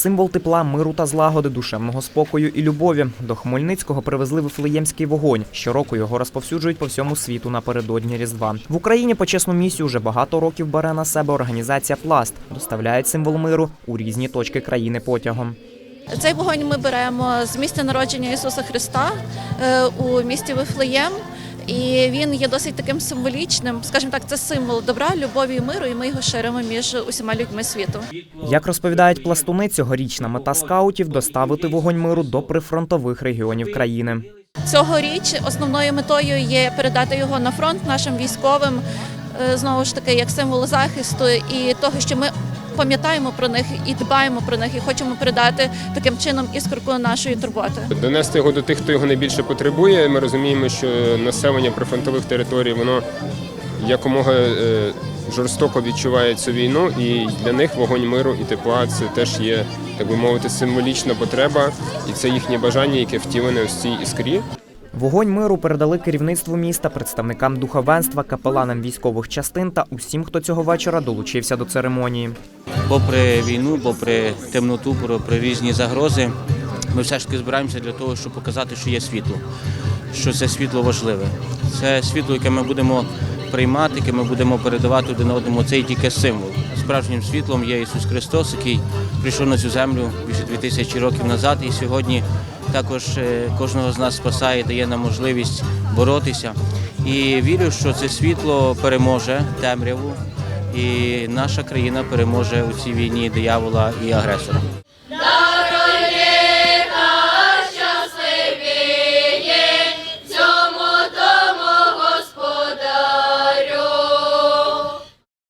символ тепла, миру та злагоди, душевного спокою і любові. До Хмельницького привезли вифлеємський вогонь. Щороку його розповсюджують по всьому світу напередодні Різдва. В Україні почесну місію вже багато років бере на себе організація Пласт. Доставляють символ миру у різні точки країни потягом. Цей вогонь ми беремо з місця народження Ісуса Христа е, у місті Вифлеєм. І він є досить таким символічним, скажімо так, це символ добра, любові і миру, і ми його ширимо між усіма людьми світу. Як розповідають пластуни, цьогорічна мета скаутів доставити вогонь миру до прифронтових регіонів країни. Цьогоріч основною метою є передати його на фронт нашим військовим, е, знову ж таки, як символ захисту і того, що ми пам'ятаємо про них і дбаємо про них, і хочемо передати таким чином іскорку нашої турботи. Донести його до тих, хто його найбільше потребує. Ми розуміємо, що населення прифронтових територій воно якомога е, жорстоко відчуває цю війну, і для них вогонь миру і тепла це теж є, так би мовити, символічна потреба, і це їхнє бажання, яке втілене в цій іскрі. Вогонь миру передали керівництву міста, представникам духовенства, капеланам військових частин та усім, хто цього вечора долучився до церемонії. попри війну, попри темноту, попри різні загрози, ми все ж таки збираємося для того, щоб показати, що є світло, що це світло важливе. Це світло, яке ми будемо приймати, яке ми будемо передавати один одному. Це і тільки символ. Справжнім світлом є Ісус Христос, який прийшов на цю землю більше дві тисячі років назад, і сьогодні також е, кожного з нас спасає, дає нам можливість боротися. І вірю, що це світло переможе темряву, і наша країна переможе у цій війні диявола і агресора.